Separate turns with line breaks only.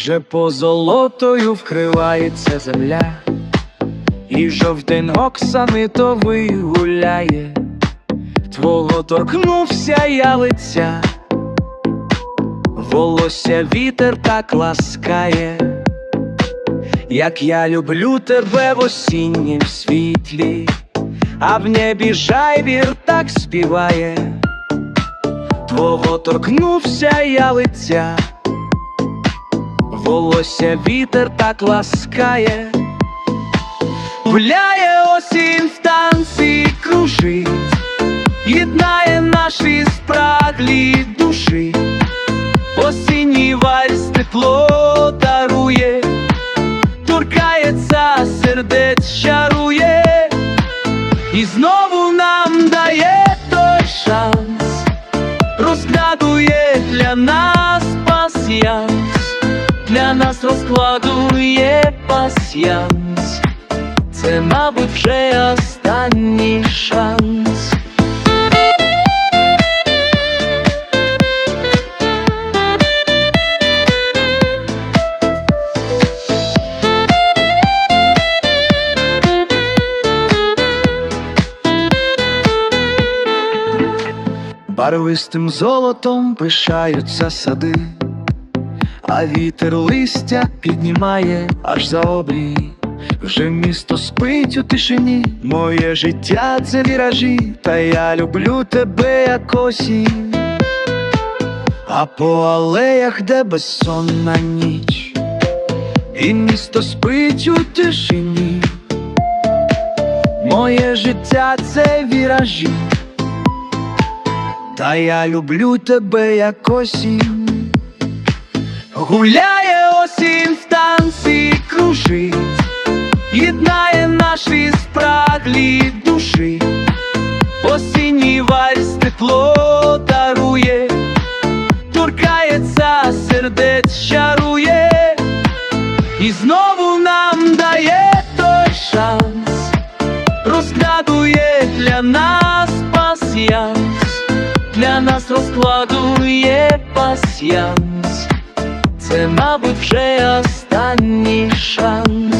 Вже позолотою вкривається земля, і жовтень оксамитовий гуляє, твого торкнувся я лиця, волосся вітер так ласкає, як я люблю тебе в осіннім світлі, а в небі жайвір так співає, твого торкнувся я лиця. Волосся вітер так ласкає, гуляє осінь в танці кружить, єднає наші спраглі душі, осінній вальс тепло дарує, торкається сердець чарує, і знову для нас розкладує пасьянс, це, мабуть, вже останній шанс. Барвистим золотом пишаються сади а вітер листя піднімає аж за обрій. Вже місто спить у тишині, моє життя це віражі, та я люблю тебе як осінь. А по алеях, де безсонна ніч, і місто спить у тишині, моє життя це віражі, та я люблю тебе як осінь. Гуляє осінь в танці кружить, єднає наші спраглі душі, осінній вальс тепло дарує, торкається сердець чарує, і знову нам дає той шанс, розкладує для нас пасьянс, для нас розкладує пасьянс. Це, мабуть, вже останній шанс.